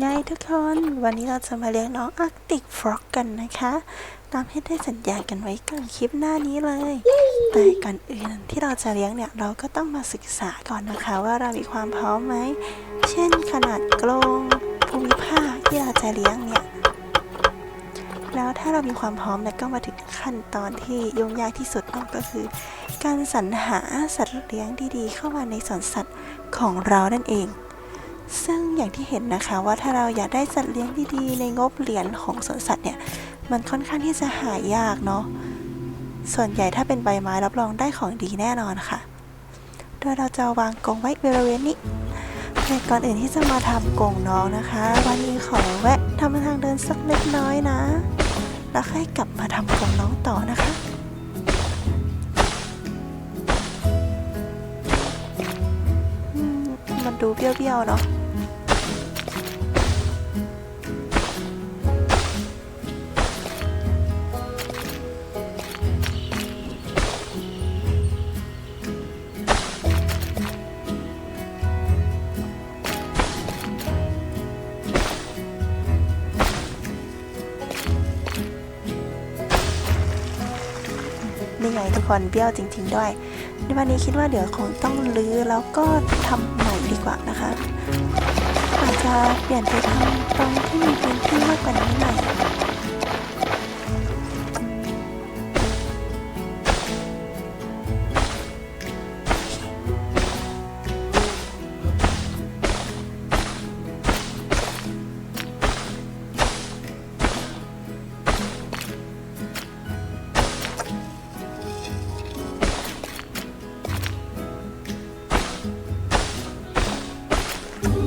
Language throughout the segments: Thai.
ไงทุกคน วันนี้เราจะมาเลี้ยงน้องอาร์กติกฟรอกกันนะคะ ตามที่ได้สัญญากันไว้ก่อนคลิปหน้านี้เลย แต่ก่อนอื่นที่เราจะเลี้ยงเนี่ยเราก็ต้องมาศึกษาก่อนนะคะว่าเรามีความพร้อมไหม เช่นขนาดกรงภูมิภาคที่เราจะเลี้ยงเนี่ยแล้วถ้าเรามีความพร้อมเนี่ยก็มาถึงขั้นตอนที่ยุ่งยากที่สุดเนาะก็คือ การสรรหาสัตว์เลี้ยงดีๆ เข้ามาในสวนสัตว์ของเรานั่นเอง ซึ่งอย่างที่เห็นนะคะว่าถ้าเราอยากได้สัตว์เลี้ยงดีๆ ในงบเหรียญของสวนสัตว์เนี่ย มันค่อนข้างที่จะหายากเนาะส่วนใหญ่ถ้าเป็นใบไม้รับรองได้ของดีแน่นอนค่ะ โดยเราจะวางกรงไว้บริเวณนี้แต่ก่อนอื่นที่จะมาทำกรงน้องนะคะ วันนี้ขอแวะทำทางเดินสักเล็กน้อยนะ แล้วค่อยกลับมาทำกรงน้องต่อนะคะมมันดูเบี้ยวๆเนาะ นี่อนเบี้ยวจริง ๆ ด้วย ในวันนี้คิดว่าเดี๋ยวคงต้องรื้อแล้วก็ทำใหม่ดีกว่านะคะ อาจจะเปลี่ยนไปทำตรงที่มีพื้นที่มากกว่านี้หน่อย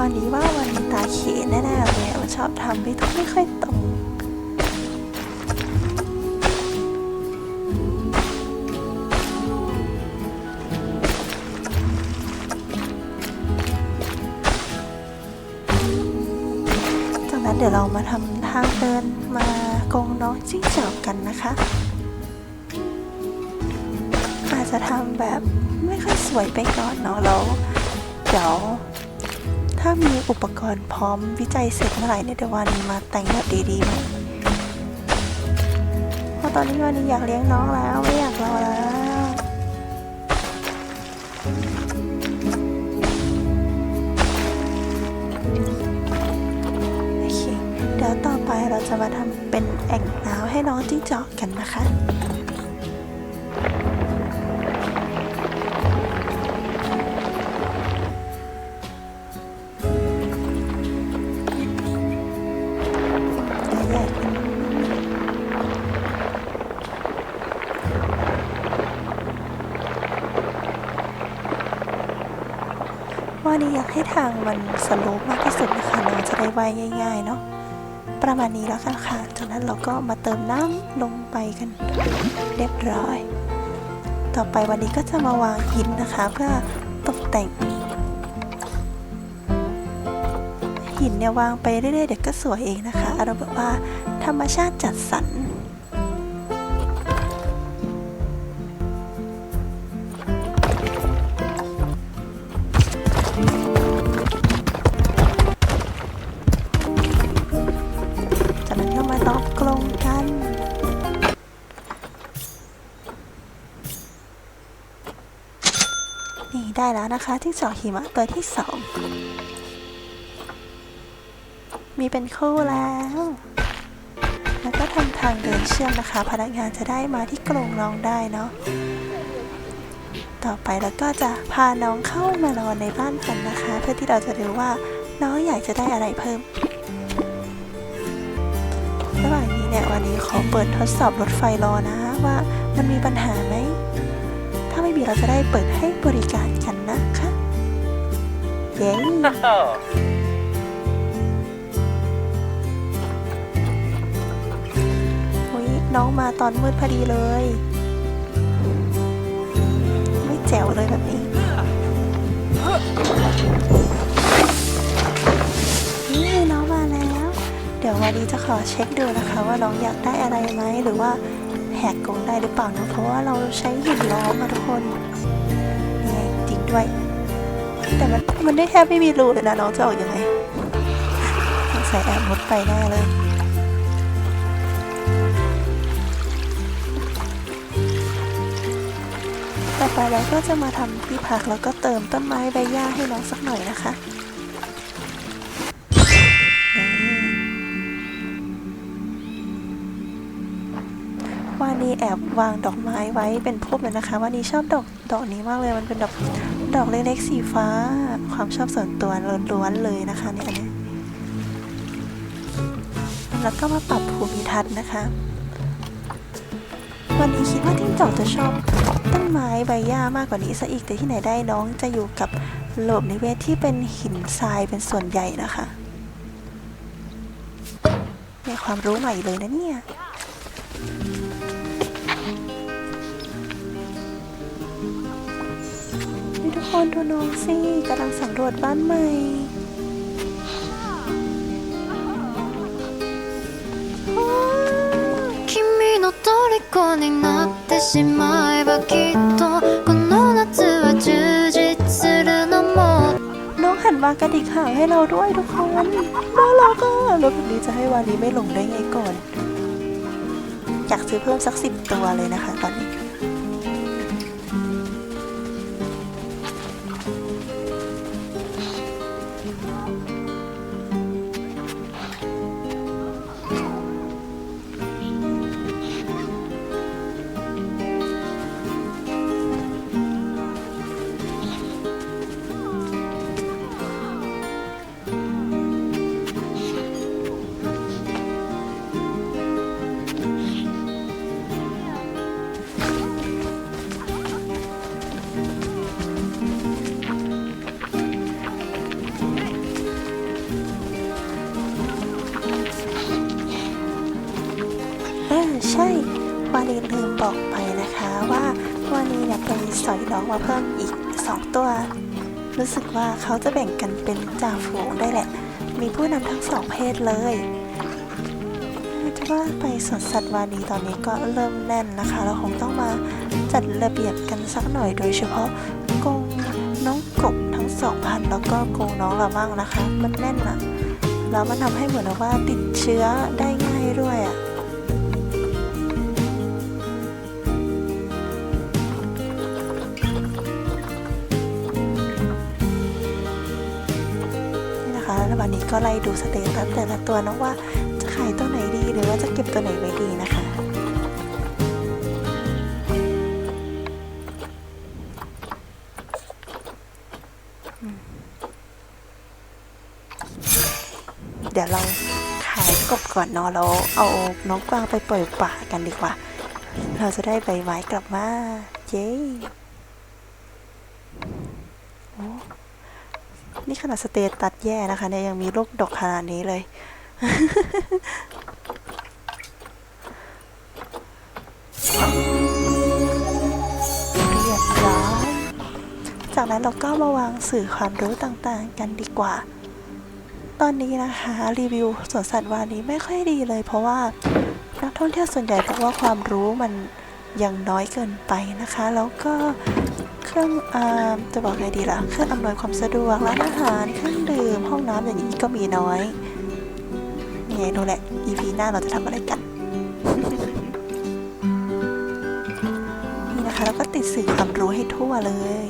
วันนี้ว่าวันนี้ตาเขนแน่ๆเลยมันชอบทำไม่ทุกไม่ค่อยตรงจากนั้นเดี๋ยวเรามาทำทางเดินมากรงน้องจิ้งจอกกันนะคะ อาจจะทำแบบไม่ค่อยสวยไปก่อนเนาะแล้วเดี๋ยว ถ้ามีอุปกรณ์พร้อมวิจัยเสร็จเมื่อไหร่เนี่ยเดี๋ยววันนี้มาแต่งแบบดีๆหม่เพราะตอนนี้วันนี้อยากเลี้ยงน้องแล้วไม่อยากรอแล้วโอเคเดี๋ยวต่อไปเราจะมาทำเป็นแอ่งน้ำให้น้องจิ้งจอกกันนะคะ ว่านี้อยากให้ทางมันสโลปมากที่สุดนะคะเราจะได้ไวง่ายๆเนาะประมาณนี้แล้วกันค่ะจากนั้นเราก็มาเติมน้ำลงไปกันเรียบร้อย ต่อไปวันนี้ก็จะมาวางหินนะคะ เพื่อตกแต่ง หินเนี่ยวางไปเรื่อยๆเดี๋ยวก็สวยเองนะคะอารมณ์แบบว่าธรรมชาติจัดสรร แล้วนะคะที่เจาะหิมะตัวที่สองมีเป็นคู่แล้ว แล้วก็ทำทางเดินเชื่อมนะคะ พนักงานจะได้มาที่กรงน้องได้เนาะต่อไปเราก็จะพาน้องเข้ามานอนในบ้านกันนะคะ เพื่อที่เราจะดูว่าน้องอยากจะได้อะไรเพิ่มระหว่างนี้เนี่ยวันนี้ขอเปิดทดสอบรถไฟรอนะว่ามันมีปัญหาไหม ถ้าไม่มีเราจะได้เปิดให้บริการกันนะคะเย้ อุ๊ยน้องมาตอนมืดพอดีเลย ไม่แจ๋วเลยแบบนี้ นี่น้องมาแล้ว เดี๋ยววันนี้จะขอเช็คดูนะคะ ว่าน้องอยากได้อะไรไหมหรือว่า หกกงได้หรือเปล่านะเพราะว่าเราใช้หินล้อมาทุกคนนี่จริงด้วย แต่มันมันได้แทบไม่มีรูเลยนะน้องจะออกยังไงงสัยแอบมดไปแน่เลยต่อไปเราก็จะมาทำที่พักแล้วก็เติมต้นไม้ใบหญ้าให้น้องสักหน่อยนะคะ นี่วานี้แอบวางดอกไม้ไว้เป็นพวกเลยนะคะวานี้ชอบดอกดอกนี้มากเลยมันเป็นดอกดอกเล็กๆสีฟ้า ความชอบส่วนตัวล้วนๆเลยนะคะเนี่ยอันนี้แล้วก็มาปรับภูมิทัศน์นะคะ วันนี้คิดว่าทิ้งจอกจะชอบต้นไม้ใบหญ้ามากกว่านี้ซะอีกแต่ที่ไหนได้น้องจะอยู่กับโลบนิเวศที่เป็นหินทรายเป็นส่วนใหญ่นะคะมีความรู้ใหม่เลยนะเนี่ย คนดูน้องสิกำลังสำรวจบ้านใหม่ 君の虜になってしまえばきっとこの夏は充実するのも น้องหันมากระดิกหางให้เราด้วยทุกคนน่ารักอ่ะแล้วแบบนี้จะให้วานี้ไม่หลงได้ไงก่อน อยากซื้อเพิ่มสักสิบตัวเลยนะคะตอนนี้ ไปสอยน้องมาเพิ่มอีกสองตัว รู้สึกว่าเขาจะแบ่งกันเป็นจ่าฝูงได้แหละ มีผู้นำทั้งสองเพศเลยจะว่าไปสวนสัตว์วานีตอนนี้ก็เริ่มแน่นนะคะ เราคงต้องมาจัดระเบียบกันสักหน่อยโดยเฉพาะกรงน้องกบทั้งสองพันแล้วก็กรงน้องละมั่งนะคะ มันแน่นอะแล้วมันทำให้เหมือนว่าติดเชื้อได้ง่ายด้วยอะ นะคะแล้ววันนี้ก็ไล่ดูสเตตัสแต่ละตัวนะว่าจะขายตัวไหนดีหรือว่าจะเก็บตัวไหนไว้ดีนะคะเดี๋ยวเราขายกบก่อนเนาะเราเอาน้องกวางไปปล่อยป่ากันดีกว่า เราจะได้ใบไม้กลับมา เย้โอ้ นี่ขนาดสเตตัสแย่นะคะเนี่ยยังมีลูกดกขนาดนี้เลย เรียบร้อยจากนั้นเราก็มาวางสื่อความรู้ต่างๆ กันดีกว่า ตอนนี้นะคะรีวิวสวนสัตว์วานี้ไม่ค่อยดีเลย เพราะว่านักท่องเที่ยวส่วนใหญ่บอกว่าความรู้มันยังน้อยเกินไปนะคะ แล้วก็ รื่องอ่าจะบอกไงดีล่ะ เครื่องอำนวยความสะดวก ร้านอาหาร เครื่องดื่ม ห้องน้ำอย่างนี้ก็มีน้อยนี่ไงดูแหละ EP หน้าเราจะทำอะไรกัน นี่นะคะ แล้วก็ติดสื่อความรู้ให้ทั่วเลย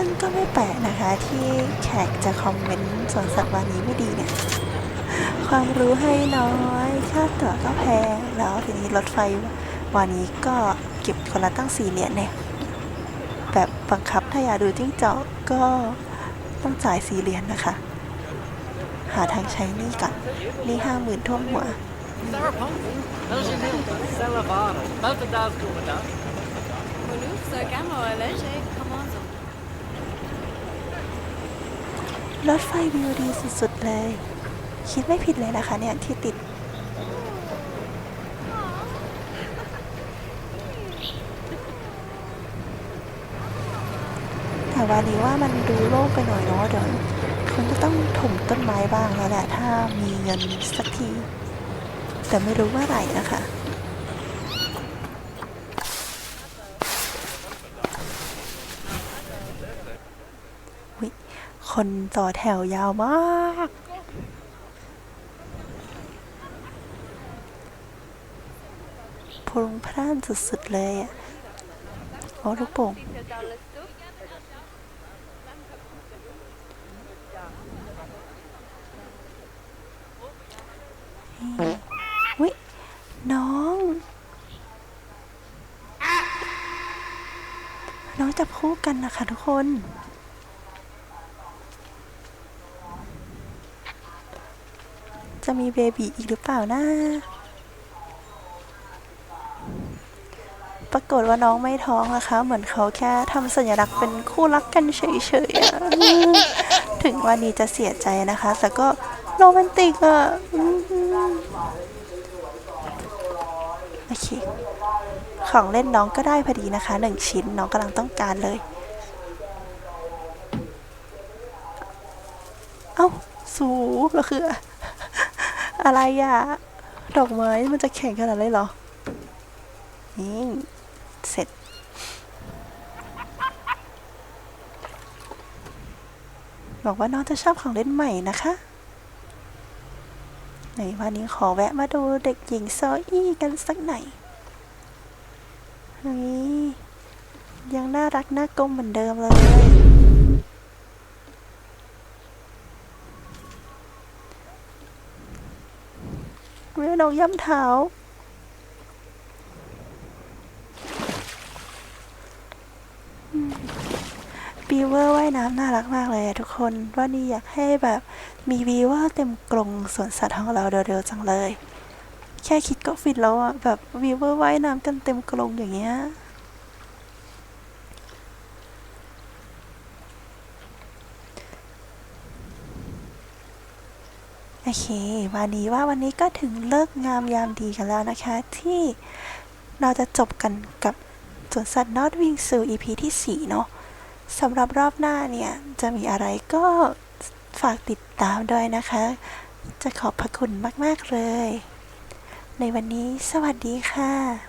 ซึ่งก็ไม่แปลกนะคะที่แขกจะคอมเมนต์สวนสัตว์วานี้ไม่ดีเนี่ย ความรู้ให้น้อยค่าตั๋วก็แพง แล้วทีนี้รถไฟวานี้ก็เก็บคนละตั้งสี่เหรียญเนี่ย แบบบังคับถ้าอยากดูจิ้งจอกก็ต้องจ่ายสี่เหรียญนะคะ หาทางใช้นี่ก่อนนี่ห้าหมื่นท่วมหัว Sarah Pumpkin, Salavano, tanto das como das. Volusse, calme, léger, รถไฟวิวดีสุดๆเลย คิดไม่ผิดเลยนะคะเนี่ยที่ติด แต่วันนี้ว่ามันดูโล่งไปหน่อยเนาะเดี๋ยวคงจะต้องถมต้นไม้บ้างแล้วแหละ ถ้ามีเงินสักที แต่ไม่รู้ว่าไหร่นะคะ วิ คนต่อแถวยาวมากพรุงพร่านสุดๆเลยอะโอ้ลูกโป่งวิน้อง น้องจับคู่กันนะคะทุกคน จะมีเบบีอีกหรือเปล่านะ ปรากฏว่าน้องไม่ท้องนะคะ เหมือนเขาแค่ทำสัญลักษณ์เป็นคู่รักกันเฉยๆ ถึงวันนี้จะเสียใจนะคะ แต่ก็โรแมนติกอะโอเค ของเล่นน้องก็ได้พอดีนะคะหนึ่งชิ้นน้องกำลังต้องการเลย เอ้า สูแล้วคือ อะไรอะดอกไม้มันจะแข็งขนาดนั้เลยเหรอ นี่เสร็จ บอกว่าน้องจะชอบของเล่นใหม่นะคะไหนวันนี้ขอแวะมาดูเด็กหญิงโซอี้กันสักหน่อยเฮ้ยยังน่ารักน่ากลมเหมือนเดิมเลย น้องย่ำเท้า บีเวอร์ว่ายน้ำน่ารักมากเลยทุกคนวันนี้อยากให้แบบมีบีเวอร์เต็มกรงสวนสัตว์ของเราเร็วๆจังเลย แค่คิดก็ฟินแล้วอะแบบบีเวอร์ว่ายน้ำกันเต็มกรงอย่างเงี้ย โอเค วันนี้ว่าวันนี้ก็ถึงเลิกงามยามดีกันแล้วนะคะ ที่เราจะจบกันกับสวนสัตว์นอตวิงซู EP ที่ 4 เนาะสำหรับรอบหน้าเนี่ย จะมีอะไรก็ฝากติดตามด้วยนะคะ จะขอบพระคุณมาก ๆ เลย ในวันนี้สวัสดีค่ะ